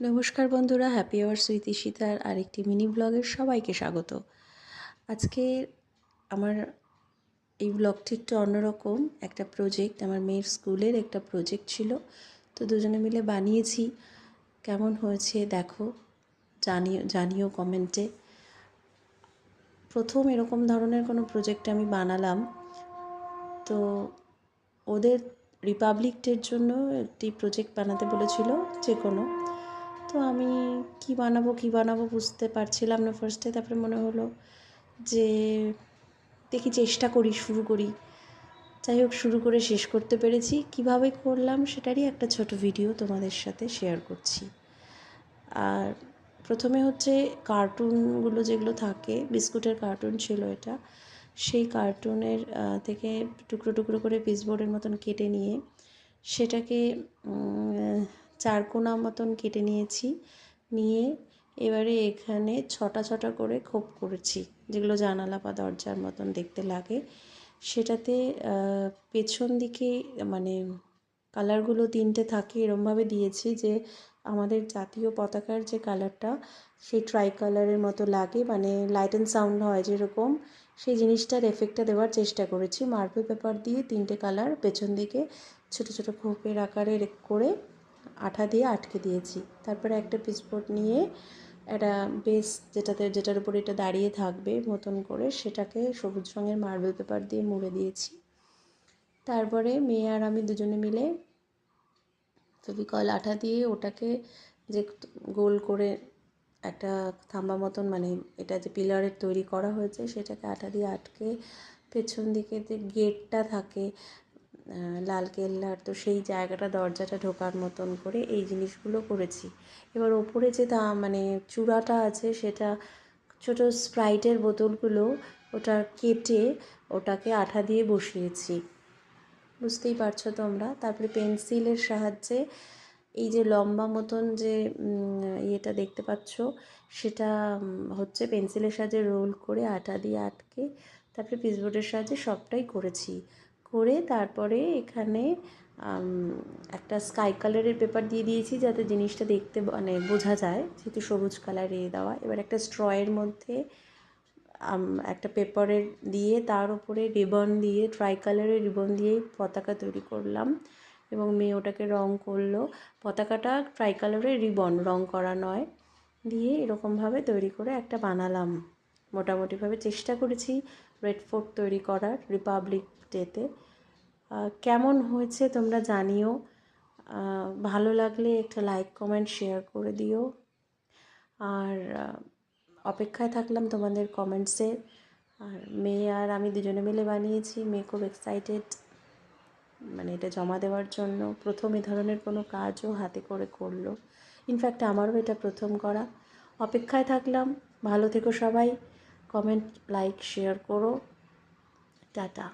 নমস্কার বন্ধুরা happy hours with ইশিতার আরেকটি মিনি ব্লগের সবাইকে স্বাগত। আজকে আমার এই ব্লগটি একটু অন্যরকম, একটা প্রজেক্ট আমার মেয়ের স্কুলের একটা প্রজেক্ট ছিল। তো দুজনে মিলে বানিয়েছি। কেমন হয়েছে দেখো জানিও জানিও কমেন্টে প্রথম এরকম ধরনের কোনো প্রজেক্ট আমি বানালাম। তো ওদের রিপাবলিক ডের জন্য একটি প্রজেক্ট বানাতে বলেছিল যে কোনো তো আমি কি বানাবো কি বানাবো বুঝতে পারছিলাম না ফার্স্টে তারপরে মনে হলো যে দেখি চেষ্টা করি, শুরু করি। যাই হোক, শুরু করে শেষ করতে পেরেছি। কীভাবে করলাম সেটারই একটা ছোট ভিডিও তোমাদের সাথে শেয়ার করছি। আর প্রথমে হচ্ছে কার্টুনগুলো যেগুলো থাকে, বিস্কুটের কার্টুন ছিল এটা। সেই কার্টুনের থেকে টুকরো টুকরো করে পিসবোর্ডের মতন কেটে নিয়ে সেটাকে চারকোনা মতন কেটে নিয়েছি। নিয়ে এবারে এখানে ছটা ছটা করে খোপ করেছি, যেগুলো জানালা বা দরজার মতন দেখতে লাগে। সেটাতে পেছন দিকে মানে কালারগুলো তিনটে থাকে, এরমভাবে দিয়েছি যে আমাদের জাতীয় পতাকার যে কালারটা, সেই ট্রাই কালারের মতো লাগে। মানে লাইট অ্যান্ড সাউন্ড হয় যেরকম, সেই জিনিসটার এফেক্টটা দেওয়ার চেষ্টা করেছি। মার্বেল পেপার দিয়ে তিনটে কালার পেছন দিকে ছোটো ছোটো খোপের আকারে করে আঠা দিয়ে আটকে দিয়েছি। তারপরে একটা পিসবোর্ড নিয়ে একটা বেস যেটাতে, যেটার উপর এটা দাঁড়িয়ে থাকবে মতন করে সেটাকে সবুজ রঙের মার্বেল পেপার দিয়ে মুড়ে দিয়েছি। তারপরে মেয়ে আর আমি দুজনে মিলে ফেভিকল আঠা দিয়ে ওটাকে যে গোল করে একটা থাম্বা মতন মানে এটা যে পিলারের তৈরি করা হয়েছে সেটাকে আঠা দিয়ে আটকে পেছন দিকে যে গেটটা থাকে লাল কেল্লার তো সেই জায়গাটা দরজাটা ঢোকার মতন করে এই জিনিসগুলো করেছি। এবার ওপরে যে তা মানে চূড়াটা আছে সেটা ছোটো স্প্রাইটের বোতলগুলো ওটা কেটে ওটাকে আঠা দিয়ে বসিয়েছি। বুঝতেই পারছ তোমরা? তারপরে পেন্সিলের সাহায্যে এই যে লম্বা মতন যে ইয়েটা দেখতে পাচ্ছ, সেটা হচ্ছে পেন্সিলের সাহায্যে রোল করে আটা দিয়ে আটকে তারপরে পিসবোর্ডের সাহায্যে সবটাই করেছি। করে তারপরে এখানে একটা স্কাই কালারের পেপার দিয়ে দিয়েছি যাতে জিনিসটা দেখতে মানে বোঝা যায়, যেহেতু সবুজ কালার এ দেওয়া। এবার একটা স্ট্রয়ের মধ্যে একটা পেপারের দিয়ে তার উপরে রিবন দিয়ে ট্রাই কালারের রিবন দিয়ে পতাকা তৈরি করলাম এবং মেয়ে ওটাকে রং করল। পতাকাটা ট্রাই কালারের রিবন রং করা নয়, দিয়ে এরকমভাবে তৈরি করে একটা বানালাম। মোটামুটিভাবে চেষ্টা করেছি রেড ফোর্ট তৈরি করার রিপাবলিক ডেতে। কেমন হয়েছে তোমরা জানিও। ভালো লাগলে একটা লাইক কমেন্ট শেয়ার করে দিও। আর অপেক্ষায় থাকলাম তোমাদের কমেন্টসের আর মেয়ে আর আমি দুজনে মিলে বানিয়েছি। মেয়ে খুব এক্সাইটেড মানে এটা জমা দেওয়ার জন্য। প্রথম এ ধরনের কোনো কাজও হাতে করে করল। ইনফ্যাক্ট আমারও এটা প্রথম করা। অপেক্ষায় থাকলাম। ভালো থেকো সবাই। কমেন্ট লাইক শেয়ার করো। টাটা।